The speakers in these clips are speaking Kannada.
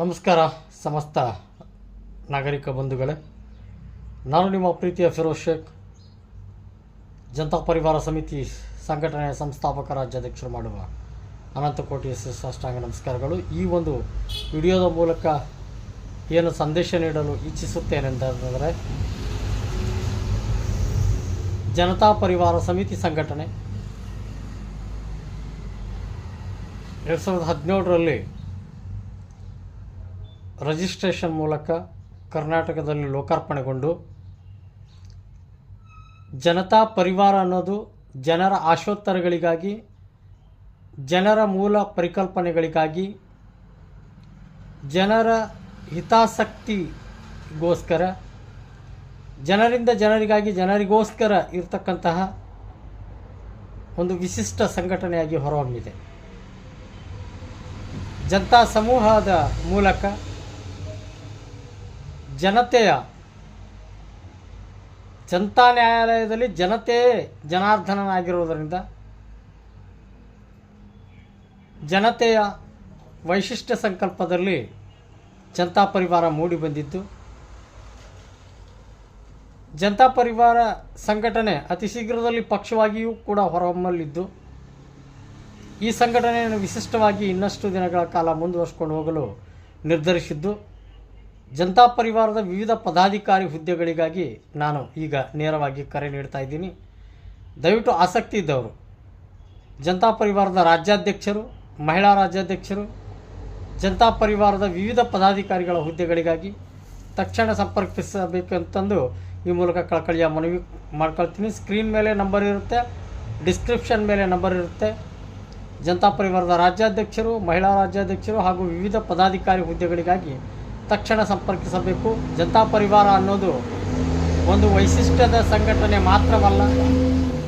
ನಮಸ್ಕಾರ, ಸಮಸ್ತ ನಾಗರಿಕ ಬಂಧುಗಳೇ. ನಾನು ನಿಮ್ಮ ಪ್ರೀತಿಯ ಫಿರೋಜ್ ಶೇಖ್. ಜನತಾ ಪರಿವಾರ ಸಮಿತಿ ಸಂಘಟನೆಯ ಸಂಸ್ಥಾಪಕ ರಾಜ್ಯಾಧ್ಯಕ್ಷರು ಮಾಡುವ ಅನಂತಕೋಟಿ ಸಾಷ್ಟಾಂಗ ನಮಸ್ಕಾರಗಳು. ಈ ಒಂದು ವಿಡಿಯೋದ ಮೂಲಕ ಏನು ಸಂದೇಶ ನೀಡಲು ಇಚ್ಛಿಸುತ್ತೇನೆಂದರೆ ಜನತಾ ಪರಿವಾರ ಸಮಿತಿ ಸಂಘಟನೆ. ಎರಡು ಸಾವಿರದ ಹದಿನೇಳರಲ್ಲಿ ರಿಜಿಸ್ಟ್ರೇಷನ್ ಮೂಲಕ ಕರ್ನಾಟಕದಲ್ಲಿ ಲೋಕಾರ್ಪಣೆಗೊಂಡು ಜನತಾ ಪರಿವಾರ ಅನ್ನೋದು ಜನರ ಆಶೋತ್ತರಗಳಿಗಾಗಿ, ಜನರ ಮೂಲ ಪರಿಕಲ್ಪನೆಗಳಿಗಾಗಿ, ಜನರ ಹಿತಾಸಕ್ತಿಗೋಸ್ಕರ, ಜನರಿಂದ ಜನರಿಗಾಗಿ ಜನರಿಗೋಸ್ಕರ ಇರತಕ್ಕಂತಹ ಒಂದು ವಿಶಿಷ್ಟ ಸಂಘಟನೆಯಾಗಿ ಹೊರಹೊಮ್ಮಿದೆ. ಜನತಾ ಸಮೂಹದ ಮೂಲಕ ಜನತೆಯ, ಜನತಾ ನ್ಯಾಯಾಲಯದಲ್ಲಿ ಜನತೆಯೇ ಜನಾರ್ದನನಾಗಿರುವುದರಿಂದ, ಜನತೆಯ ವೈಶಿಷ್ಟ್ಯ ಸಂಕಲ್ಪದಲ್ಲಿ ಜನತಾ ಪರಿವಾರ ಮೂಡಿ ಬಂದಿದ್ದು, ಜನತಾ ಪರಿವಾರ ಸಂಘಟನೆ ಅತಿ ಶೀಘ್ರದಲ್ಲಿ ಪಕ್ಷವಾಗಿಯೂ ಕೂಡ ಹೊರಹೊಮ್ಮಲಿದ್ದು ಈ ಸಂಘಟನೆಯನ್ನು ವಿಶಿಷ್ಟವಾಗಿ ಇನ್ನಷ್ಟು ದಿನಗಳ ಕಾಲ ಮುಂದುವರಿಸಿಕೊಂಡು ಹೋಗಲು ನಿರ್ಧರಿಸಿದ್ದು ಜನತಾ ಪರಿವಾರದ ವಿವಿಧ ಪದಾಧಿಕಾರಿ ಹುದ್ದೆಗಳಿಗಾಗಿ ನಾನು ಈಗ ನೇರವಾಗಿ ಕರೆ ನೀಡ್ತಾ ಇದ್ದೀನಿ. ದಯವಿಟ್ಟು ಆಸಕ್ತಿ ಇದ್ದವರು, ಜನತಾ ಪರಿವಾರದ ರಾಜ್ಯಾಧ್ಯಕ್ಷರು, ಮಹಿಳಾ ರಾಜ್ಯಾಧ್ಯಕ್ಷರು, ಜನತಾ ಪರಿವಾರದ ವಿವಿಧ ಪದಾಧಿಕಾರಿಗಳ ಹುದ್ದೆಗಳಿಗಾಗಿ ತಕ್ಷಣ ಸಂಪರ್ಕಿಸಬೇಕು ಅಂತಂದು ಈ ಮೂಲಕ ಕಳಕಳಿಯ ಮನವಿ ಮಾಡ್ಕೊಳ್ತೀನಿ. ಸ್ಕ್ರೀನ್ ಮೇಲೆ ನಂಬರ್ ಇರುತ್ತೆ, ಡಿಸ್ಕ್ರಿಪ್ಷನ್ ಮೇಲೆ ನಂಬರ್ ಇರುತ್ತೆ. ಜನತಾ ಪರಿವಾರದ ರಾಜ್ಯಾಧ್ಯಕ್ಷರು, ಮಹಿಳಾ ರಾಜ್ಯಾಧ್ಯಕ್ಷರು ಹಾಗೂ ವಿವಿಧ ಪದಾಧಿಕಾರಿ ಹುದ್ದೆಗಳಿಗಾಗಿ ತಕ್ಷಣ ಸಂಪರ್ಕಿಸಬೇಕು. ಜನತಾ ಪರಿವಾರ ಅನ್ನೋದು ಒಂದು ವೈಶಿಷ್ಟ್ಯದ ಸಂಘಟನೆ ಮಾತ್ರವಲ್ಲ,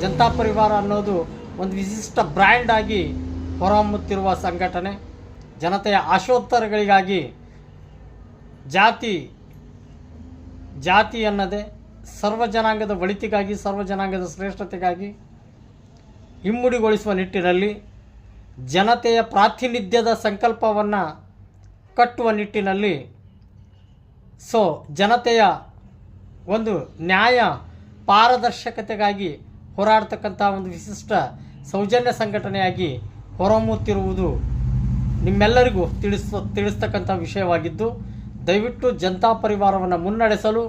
ಜನತಾ ಪರಿವಾರ ಅನ್ನೋದು ಒಂದು ವಿಶಿಷ್ಟ ಬ್ರ್ಯಾಂಡ್ ಆಗಿ ಹೊರಹೊಮ್ಮುತ್ತಿರುವ ಸಂಘಟನೆ. ಜನತೆಯ ಆಶೋತ್ತರಗಳಿಗಾಗಿ ಜಾತಿ ಜಾತಿ ಅನ್ನದೇ, ಸರ್ವ ಜನಾಂಗದ ಒಳಿತಿಗಾಗಿ, ಸರ್ವ ಜನಾಂಗದ ಶ್ರೇಷ್ಠತೆಗಾಗಿ ಇಮ್ಮುಡಿಗೊಳಿಸುವ ನಿಟ್ಟಿನಲ್ಲಿ ಜನತೆಯ ಪ್ರಾತಿನಿಧ್ಯದ ಸಂಕಲ್ಪವನ್ನು ಕಟ್ಟುವ ನಿಟ್ಟಿನಲ್ಲಿ ಸೊ, ಜನತೆಯ ಒಂದು ನ್ಯಾಯ ಪಾರದರ್ಶಕತೆಗಾಗಿ ಹೋರಾಡ್ತಕ್ಕಂಥ ಒಂದು ವಿಶಿಷ್ಟ ಸೌಜನ್ಯ ಸಂಘಟನೆಯಾಗಿ ಹೊರಹೊಮ್ಮುತ್ತಿರುವುದು ನಿಮ್ಮೆಲ್ಲರಿಗೂ ತಿಳಿಸ ತಿಳಿಸ್ತಕ್ಕಂಥ ವಿಷಯವಾಗಿದ್ದು, ದಯವಿಟ್ಟು ಜನತಾ ಪರಿವಾರವನ್ನು ಮುನ್ನಡೆಸಲು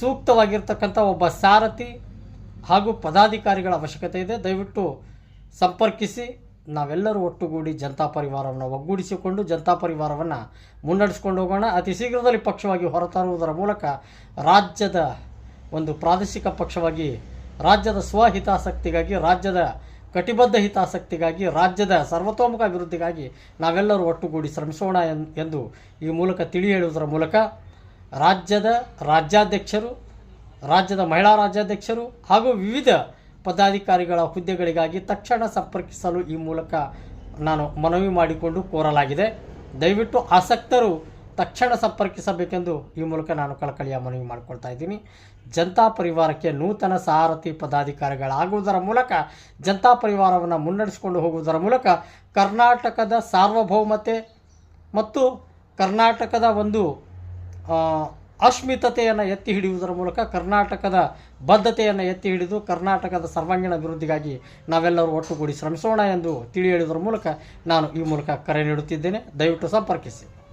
ಸೂಕ್ತವಾಗಿರ್ತಕ್ಕಂಥ ಒಬ್ಬ ಸಾರಥಿ ಹಾಗೂ ಪದಾಧಿಕಾರಿಗಳ ಅವಶ್ಯಕತೆ ಇದೆ. ದಯವಿಟ್ಟು ಸಂಪರ್ಕಿಸಿ. ನಾವೆಲ್ಲರೂ ಒಟ್ಟುಗೂಡಿ ಜನತಾ ಪರಿವಾರವನ್ನು ಒಗ್ಗೂಡಿಸಿಕೊಂಡು ಜನತಾ ಪರಿವಾರವನ್ನು ಮುನ್ನಡೆಸ್ಕೊಂಡು ಹೋಗೋಣ. ಅತಿ ಶೀಘ್ರದಲ್ಲಿ ಪಕ್ಷವಾಗಿ ಹೊರತರುವುದರ ಮೂಲಕ ರಾಜ್ಯದ ಒಂದು ಪ್ರಾದೇಶಿಕ ಪಕ್ಷವಾಗಿ, ರಾಜ್ಯದ ಸ್ವಹಿತಾಸಕ್ತಿಗಾಗಿ ರಾಜ್ಯದ ಕಟಿಬದ್ಧ ಹಿತಾಸಕ್ತಿಗಾಗಿ, ರಾಜ್ಯದ ಸರ್ವತೋಮುಖ ಅಭಿವೃದ್ಧಿಗಾಗಿ ನಾವೆಲ್ಲರೂ ಒಟ್ಟುಗೂಡಿ ಶ್ರಮಿಸೋಣ ಎಂದು ಈ ಮೂಲಕ ತಿಳಿ ಹೇಳುವುದರ ಮೂಲಕ ರಾಜ್ಯದ ರಾಜ್ಯಾಧ್ಯಕ್ಷರು, ರಾಜ್ಯದ ಮಹಿಳಾ ರಾಜ್ಯಾಧ್ಯಕ್ಷರು ಹಾಗೂ ವಿವಿಧ ಪದಾಧಿಕಾರಿಗಳ ಹುದ್ದೆಗಳಿಗಾಗಿ ತಕ್ಷಣ ಸಂಪರ್ಕಿಸಲು ಈ ಮೂಲಕ ನಾನು ಮನವಿ ಮಾಡಿಕೊಂಡು ಕೋರಲಾಗಿದೆ. ದಯವಿಟ್ಟು ಆಸಕ್ತರು ತಕ್ಷಣ ಸಂಪರ್ಕಿಸಬೇಕೆಂದು ಈ ಮೂಲಕ ನಾನು ಕಳಕಳಿಯ ಮನವಿ ಮಾಡಿಕೊಳ್ತಾ ಇದ್ದೀನಿ. ಜನತಾ ಪರಿವಾರಕ್ಕೆ ನೂತನ ಸಾರಥಿ ಪದಾಧಿಕಾರಿಗಳಾಗುವುದರ ಮೂಲಕ, ಜನತಾ ಪರಿವಾರವನ್ನು ಮುನ್ನಡೆಸಿಕೊಂಡು ಹೋಗುವುದರ ಮೂಲಕ ಕರ್ನಾಟಕದ ಸಾರ್ವಭೌಮತೆ ಮತ್ತು ಕರ್ನಾಟಕದ ಒಂದು ಅಸ್ಮಿತತೆಯನ್ನು ಎತ್ತಿ ಹಿಡಿಯುವುದರ ಮೂಲಕ ಕರ್ನಾಟಕದ ಬದ್ಧತೆಯನ್ನು ಎತ್ತಿ ಹಿಡಿದು ಕರ್ನಾಟಕದ ಸರ್ವಾಂಗೀಣ ಅಭಿವೃದ್ಧಿಗಾಗಿ ನಾವೆಲ್ಲರೂ ಒಟ್ಟುಗೂಡಿ ಶ್ರಮಿಸೋಣ ಎಂದು ತಿಳಿ ಹೇಳುವುದರ ಮೂಲಕ ನಾನು ಈ ಮೂಲಕ ಕರೆ ನೀಡುತ್ತಿದ್ದೇನೆ. ದಯವಿಟ್ಟು ಸಂಪರ್ಕಿಸಿ.